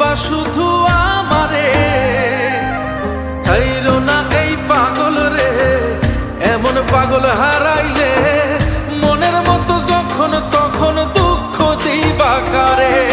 খুঁজবা শুধু আমারে। সাইরো না এই পাগল রে, এমন পাগল হারাইলে মনের মতো যখন, তখন দুঃখ দিবা কারে।